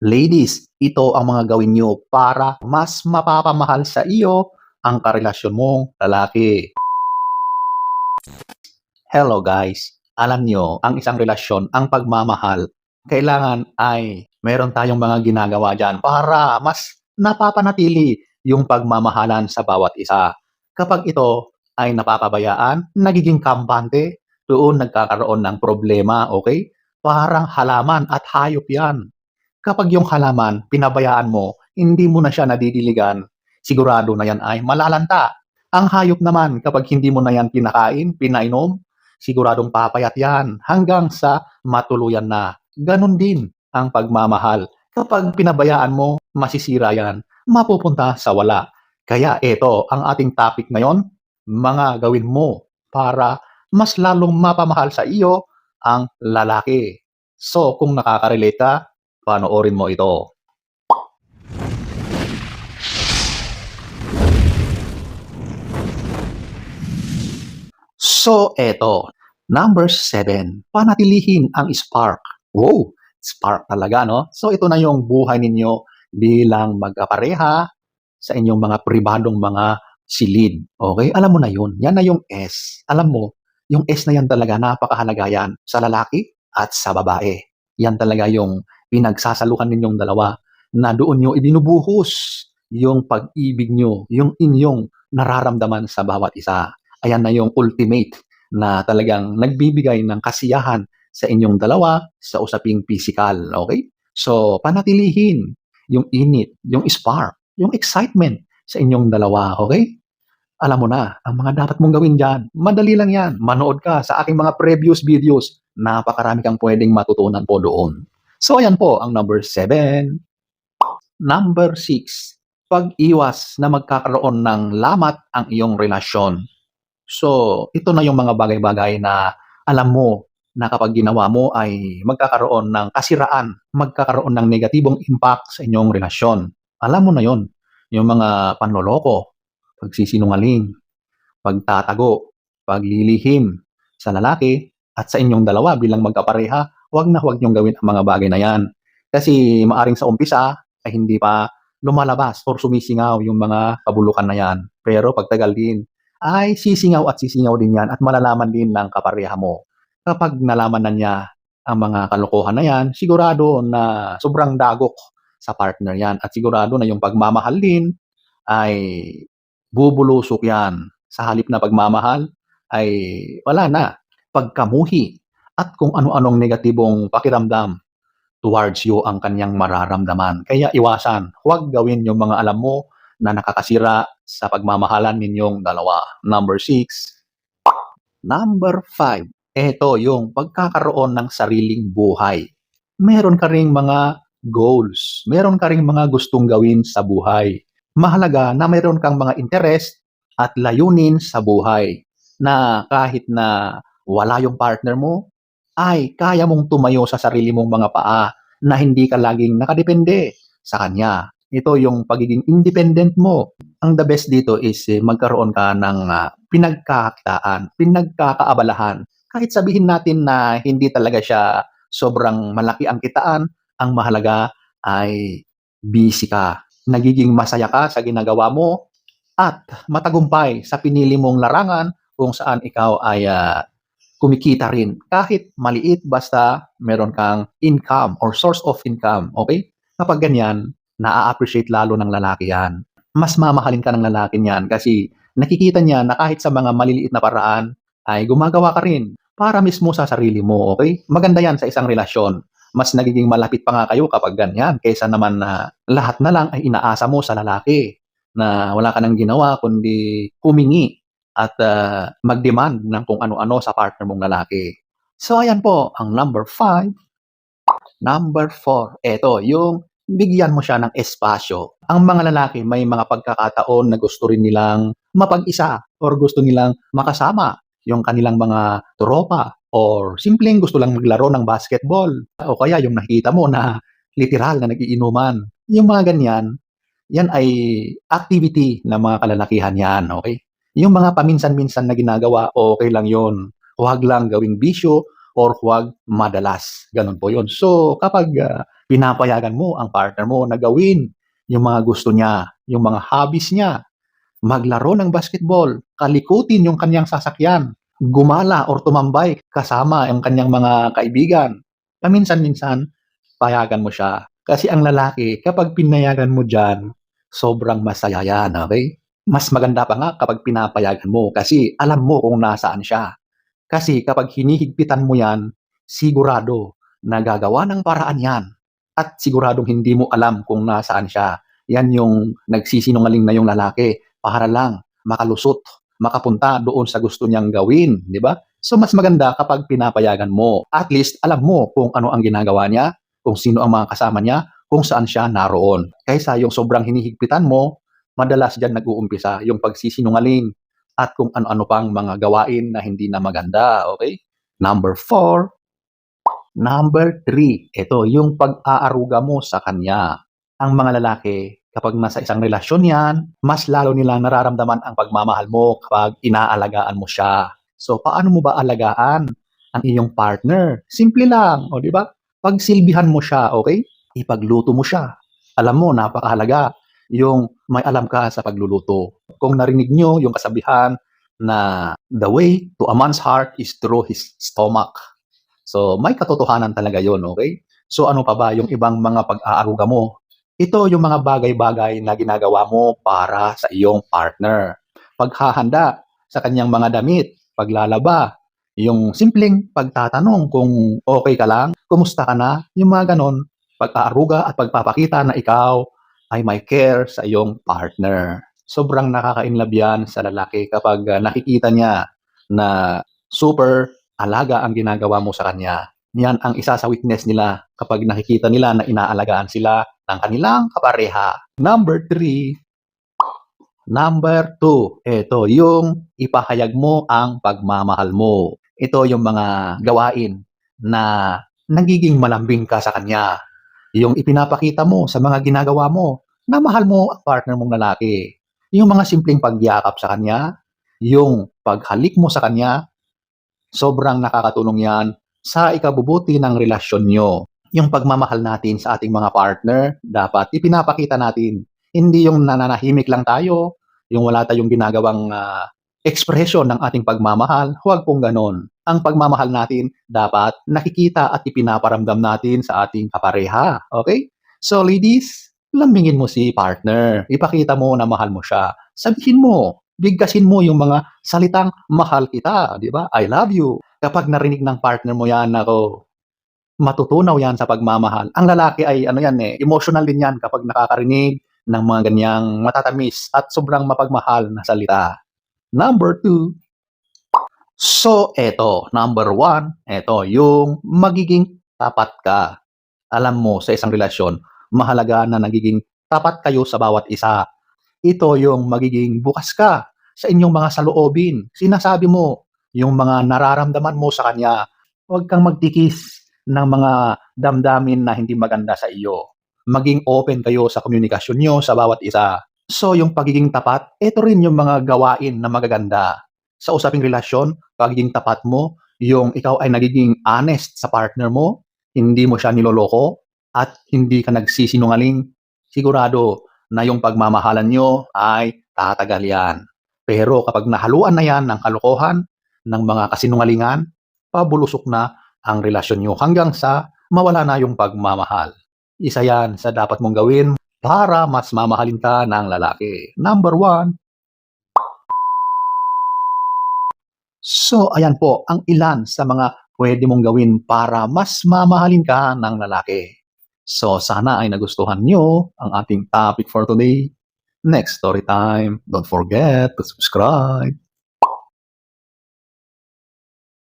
Ladies, ito ang mga gawin nyo para mas mapapamahal sa iyo ang karelasyon mong lalaki. Hello guys, alam nyo, ang isang relasyon, ang pagmamahal, kailangan ay meron tayong mga ginagawa dyan para mas napapanatili yung pagmamahalan sa bawat isa. Kapag ito ay napapabayaan, nagiging kampante, doon nagkakaroon ng problema, okay? Parang halaman at hayop yan. Kapag yung halaman, pinabayaan mo, hindi mo na siya nadidiligan, sigurado na yan ay malalanta. Ang hayop naman, kapag hindi mo na yan pinakain, pinainom, siguradong papayat yan hanggang sa matuluyan na. Ganon din ang pagmamahal. Kapag pinabayaan mo, masisira yan, mapupunta sa wala. Kaya ito ang ating topic ngayon, mga gawin mo para mas lalong mapamahal sa iyo ang lalaki. So, kung nakaka-relate ka, panoorin mo ito. So, eto. Number seven, panatilihin ang spark. Wow, spark talaga, no? So, ito na yung buhay ninyo bilang magkapareha sa inyong mga pribadong mga silid. Okay? Alam mo na yun. Yan na yung S. Alam mo, yung S na yan talaga, napakahalaga yan sa lalaki at sa babae. Yan talaga yung pinagsasaluhan ninyong dalawa na doon nyo ibinubuhos yung pag-ibig nyo, yung inyong nararamdaman sa bawat isa. Ayan na yung ultimate na talagang nagbibigay ng kasiyahan sa inyong dalawa sa usaping physical. Okay? So, panatilihin yung init, yung spark, yung excitement sa inyong dalawa. Okay? Alam mo na, ang mga dapat mong gawin dyan, madali lang yan. Manood ka sa aking mga previous videos. Napakarami kang pwedeng matutunan po doon. So, ayan po ang number 7. Number 6. Pag-iwas na magkakaroon ng lamat ang iyong relasyon. So, ito na yung mga bagay-bagay na alam mo na kapag ginawa mo ay magkakaroon ng kasiraan, magkakaroon ng negatibong impact sa inyong relasyon. Alam mo na yon yung mga panloloko, pagsisinungaling, pagtatago, paglilihim sa lalaki at sa inyong dalawa bilang magkapareha, huwag na huwag niyong gawin ang mga bagay na yan. Kasi maaring sa umpisa ay hindi pa lumalabas or sumisingaw yung mga kabulukan na yan. Pero pagtagal din, ay sisingaw at sisingaw din yan at malalaman din ng kapareha mo. Kapag nalaman na niya ang mga kalokohan na yan, sigurado na sobrang dagok sa partner yan at sigurado na yung pagmamahal din ay bubulusok yan. Sa halip na pagmamahal ay wala na. Pagkamuhi at kung ano-anong negatibong pakiramdam towards you ang kanyang mararamdaman. Kaya iwasan, huwag gawin yung mga alam mo na nakakasira sa pagmamahalan ninyong dalawa. Number six. Number five. Ito yung pagkakaroon ng sariling buhay. Meron ka ring mga goals. Meron ka ring mga gustong gawin sa buhay. Mahalaga na meron kang mga interest at layunin sa buhay na kahit na wala yung partner mo, ay kaya mong tumayo sa sarili mong mga paa na hindi ka laging nakadepende sa kanya. Ito yung pagiging independent mo. Ang the best dito is eh, magkaroon ka ng uh, pinagkakaabalahan. Kahit sabihin natin na hindi talaga siya sobrang malaki ang kitaan, ang mahalaga ay busy ka. Nagiging masaya ka sa ginagawa mo at matagumpay sa pinili mong larangan kung saan ikaw ay uh, kumikita rin. Kahit maliit, basta meron kang income or source of income. Okay? Kapag ganyan, na-appreciate lalo ng lalaki yan. Mas mamahalin ka ng lalaki niyan kasi nakikita niya na kahit sa mga maliliit na paraan ay gumagawa ka rin para mismo sa sarili mo, okay? Maganda yan sa isang relasyon. Mas nagiging malapit pa nga kayo kapag ganyan kaysa naman na lahat na lang ay inaasa mo sa lalaki na wala ka nang ginawa kundi humingi at uh, mag-demand ng kung ano-ano sa partner mong lalaki. So ayan po, ang number five. Number four, eto, yung bigyan mo siya ng espasyo. Ang mga lalaki may mga pagkakataon na gusto rin nilang mapag-isa or gusto nilang makasama yung kanilang mga tropa or simpleng gusto lang maglaro ng basketball o kaya yung nakita mo na literal na nagiinuman. Yung mga ganyan, yan ay activity ng mga kalalakihan yan, okay? Yung mga paminsan-minsan na ginagawa, okay lang yon. Huwag lang gawing bisyo or huwag madalas. Ganun po yun. So, kapag ah, pinapayagan mo ang partner mo na gawin yung mga gusto niya, yung mga hobbies niya, maglaro ng basketball, kalikutin yung kanyang sasakyan, gumala or tumambay kasama ang kanyang mga kaibigan. Paminsan-minsan, payagan mo siya. Kasi ang lalaki, kapag pinayagan mo dyan, sobrang masaya yan, okay? Mas maganda pa nga kapag pinapayagan mo kasi alam mo kung nasaan siya. Kasi kapag hinihigpitan mo yan, sigurado na gagawa ng paraan yan. At siguradong hindi mo alam kung nasaan siya. Yan yung nagsisinungaling na yung lalaki para lang makalusot, makapunta doon sa gusto niyang gawin, di ba? So mas maganda kapag pinapayagan mo. At least alam mo kung ano ang ginagawa niya, kung sino ang mga kasama niya, kung saan siya naroon. Kaysa yung sobrang hinihigpitan mo, madalas dyan nag-uumpisa yung pagsisinungaling at kung ano-ano pang mga gawain na hindi na maganda. Okay? Number four. Number three. Ito, yung pag-aaruga mo sa kanya. Ang mga lalaki, kapag nasa isang relasyon yan, mas lalo nilang nararamdaman ang pagmamahal mo kapag inaalagaan mo siya. So, paano mo ba alagaan ang iyong partner? Simple lang, o di ba? Pagsilbihan mo siya, okay? Ipagluto mo siya. Alam mo, napakahalaga yung may alam ka sa pagluluto. Kung narinig nyo yung kasabihan na the way to a man's heart is through his stomach. So, may katotohanan talaga yon okay? So, ano pa ba yung ibang mga pag-aaruga mo? Ito yung mga bagay-bagay na ginagawa mo para sa iyong partner. Paghahanda sa kanyang mga damit, paglalaba, yung simpleng pagtatanong kung okay ka lang, kumusta ka na, yung mga ganon, pag-aaruga at pagpapakita na ikaw ay may care sa iyong partner. Sobrang nakaka-inlove yan sa lalaki kapag uh, nakikita niya na super alaga ang ginagawa mo sa kanya. Yan ang isa sa weakness nila kapag nakikita nila na inaalagaan sila ng kanilang kapareha. Number three, number two, ito yung ipahayag mo ang pagmamahal mo. Ito yung mga gawain na nagiging malambing ka sa kanya. Yung ipinapakita mo sa mga ginagawa mo na mahal mo ang partner mong lalaki. Yung mga simpleng pagyakap sa kanya, yung paghalik mo sa kanya, sobrang nakakatulong yan sa ikabubuti ng relasyon nyo. Yung pagmamahal natin sa ating mga partner, dapat ipinapakita natin. Hindi yung nananahimik lang tayo, yung wala tayong ginagawang uh, ekspresyon ng ating pagmamahal, huwag pong ganon. Ang pagmamahal natin dapat nakikita at ipinaparamdam natin sa ating kapareha. Okay? So ladies, lambingin mo si partner. Ipakita mo na mahal mo siya. Sabihin mo, bigkasin mo yung mga salitang mahal kita, di ba? I love you. Kapag narinig ng partner mo yan, ako, matutunaw yan sa pagmamahal. Ang lalaki ay ano yan eh, emotional din yan kapag nakakarinig ng mga ganyang matatamis at sobrang mapagmahal na salita. Number two, so eto, number one, eto, yung magiging tapat ka. Alam mo, sa isang relasyon, mahalaga na nagiging tapat kayo sa bawat isa. Ito yung magiging bukas ka sa inyong mga saloobin. Sinasabi mo yung mga nararamdaman mo sa kanya. Huwag kang magtikis ng mga damdamin na hindi maganda sa iyo. Maging open kayo sa komunikasyon nyo sa bawat isa. So, yung pagiging tapat, ito rin yung mga gawain na magaganda. Sa usaping relasyon, pagiging tapat mo, yung ikaw ay nagiging honest sa partner mo, hindi mo siya niloloko, at hindi ka nagsisinungaling, sigurado na yung pagmamahalan nyo ay tatagal yan. Pero kapag nahaluan na yan ng kalokohan, ng mga kasinungalingan, pabulusok na ang relasyon nyo hanggang sa mawala na yung pagmamahal. Isa yan sa dapat mong gawin para mas mamahalin ka ng lalaki. Number one. So, ayan po ang ilan sa mga pwede mong gawin para mas mamahalin ka ng lalaki. So, sana ay nagustuhan nyo ang ating topic for today. Next story time. Don't forget to subscribe.